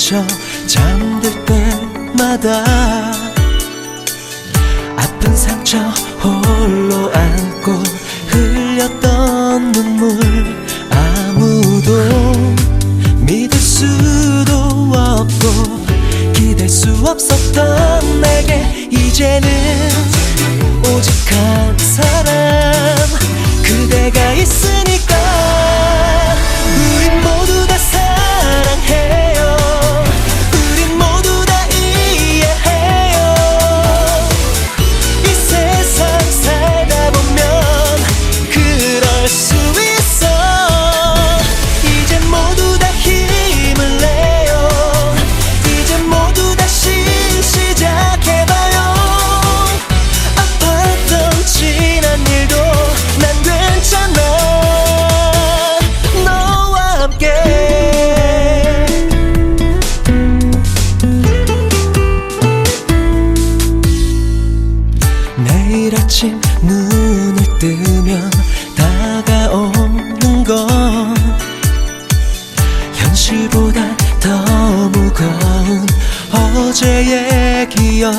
스쳐 잠들 때마다 아픈 상처 홀로 안고 흘렸던 눈물 아무도 믿을 수도 없고 기댈 수 없었던 내게 이제는 오직 한 사람 그대가 있으 아침 눈을 뜨면 다가오는 건 현실보다 더 무거운 어제의 기억